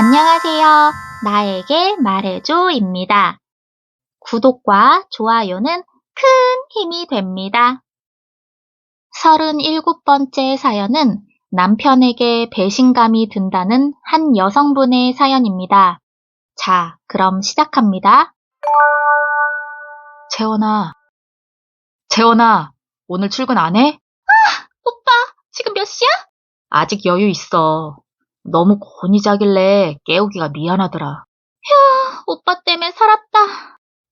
안녕하세요. 나에게 말해줘입니다. 구독과 좋아요는 큰 힘이 됩니다. 37번째 사연은 남편에게 배신감이 든다는 한 여성분의 사연입니다. 자, 그럼 시작합니다. 재원아, 재원아, 오늘 출근 안 해? 오빠, 지금 몇 시야? 아직 여유 있어. 너무 곤히 자길래 깨우기가 미안하더라. 휴, 오빠 때문에 살았다.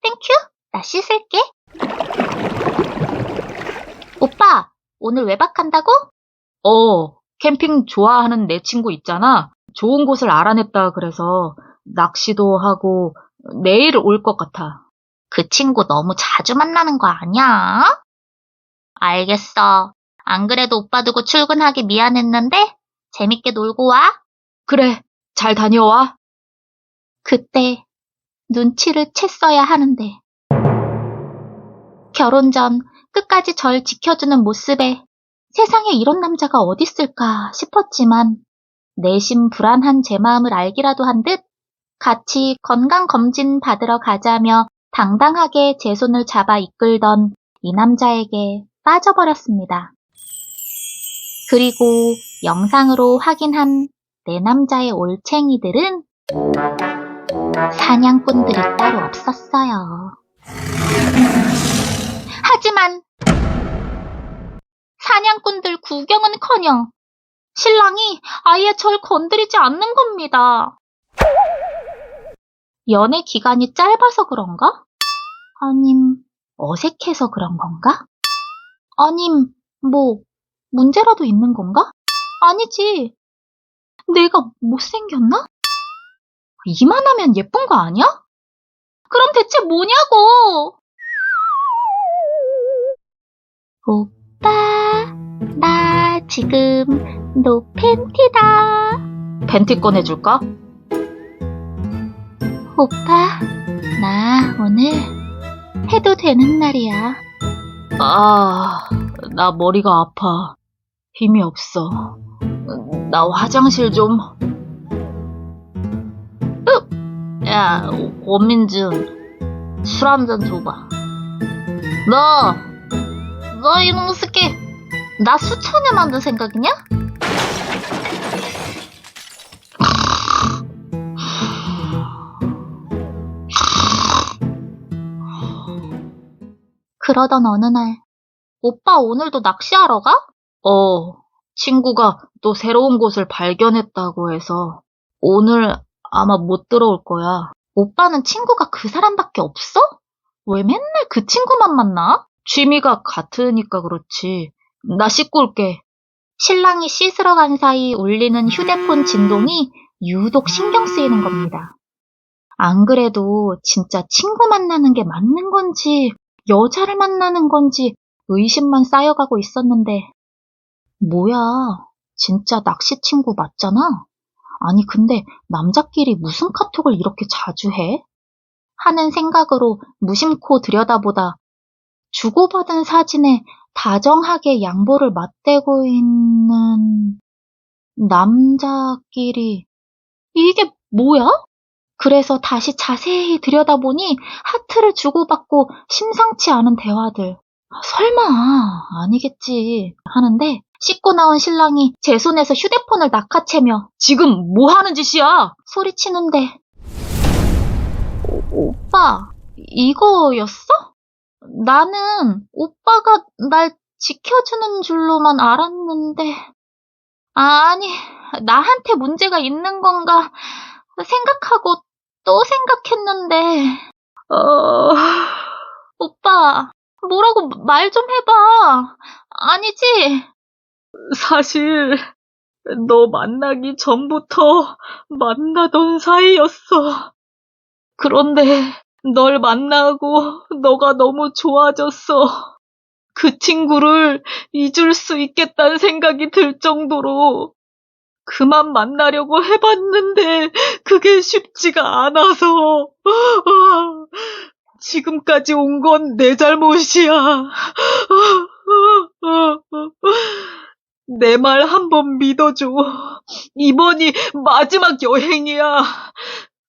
땡큐, 나 씻을게. 오빠, 오늘 외박한다고? 어, 캠핑 좋아하는 내 친구 있잖아. 좋은 곳을 알아냈다 그래서 낚시도 하고 내일 올 것 같아. 그 친구 너무 자주 만나는 거 아니야? 알겠어. 안 그래도 오빠 두고 출근하기 미안했는데 재밌게 놀고 와. 그래, 잘 다녀와. 그때 눈치를 챘어야 하는데 결혼 전 끝까지 절 지켜주는 모습에 세상에 이런 남자가 어딨을까 싶었지만 내심 불안한 제 마음을 알기라도 한 듯 같이 건강검진 받으러 가자며 당당하게 제 손을 잡아 이끌던 이 남자에게 빠져버렸습니다. 그리고 영상으로 확인한 내 남자의 올챙이들은 사냥꾼들이 따로 없었어요. 하지만 사냥꾼들 구경은커녕 신랑이 아예 절 건드리지 않는 겁니다. 연애 기간이 짧아서 그런가? 아님 어색해서 그런 건가? 아님 뭐 문제라도 있는 건가? 아니지. 내가 못생겼나? 이만하면 예쁜 거 아니야? 그럼 대체 뭐냐고! 오빠, 나 지금 노 팬티다. 팬티 꺼내줄까? 오빠, 나 오늘 해도 되는 날이야. 아, 나 머리가 아파. 힘이 없어. 나 화장실 좀. 으! 야, 원민준, 술 한 잔 줘봐. 너, 너 이놈 새끼, 나 수천에 만든 생각이냐? 그러던 어느 날, 오빠 오늘도 낚시하러 가? 어, 친구가 또 새로운 곳을 발견했다고 해서 오늘 아마 못 들어올 거야. 오빠는 친구가 그 사람밖에 없어? 왜 맨날 그 친구만 만나? 취미가 같으니까 그렇지. 나 씻고 올게. 신랑이 씻으러 간 사이 울리는 휴대폰 진동이 유독 신경 쓰이는 겁니다. 안 그래도 진짜 친구 만나는 게 맞는 건지 여자를 만나는 건지 의심만 쌓여가고 있었는데 뭐야, 진짜 낚시 친구 맞잖아? 아니, 근데 남자끼리 무슨 카톡을 이렇게 자주 해? 하는 생각으로 무심코 들여다보다 주고받은 사진에 다정하게 양보를 맞대고 있는 남자끼리 이게 뭐야? 그래서 다시 자세히 들여다보니 하트를 주고받고 심상치 않은 대화들. 설마 아니겠지 하는데 씻고 나온 신랑이 제 손에서 휴대폰을 낚아채며 지금 뭐 하는 짓이야? 소리치는데. 오, 오빠 이거였어? 나는 오빠가 날 지켜주는 줄로만 알았는데. 아니 나한테 문제가 있는 건가 생각하고 또 생각했는데. 어... 오빠 뭐라고 말 좀 해봐. 아니지 사실 너 만나기 전부터 만나던 사이였어. 그런데 널 만나고 너가 너무 좋아졌어. 그 친구를 잊을 수 있겠다는 생각이 들 정도로 그만 만나려고 해봤는데 그게 쉽지가 않아서 지금까지 온 건 내 잘못이야. 내 말 한 번 믿어줘. 이번이 마지막 여행이야.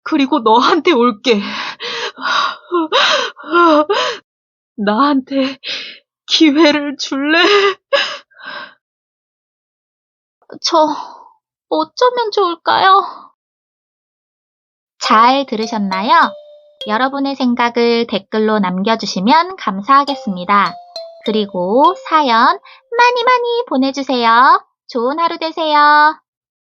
그리고 너한테 올게. 나한테 기회를 줄래? 저 어쩌면 좋을까요? 잘 들으셨나요? 여러분의 생각을 댓글로 남겨주시면 감사하겠습니다. 그리고 사연 많이 많이 보내주세요. 좋은 하루 되세요.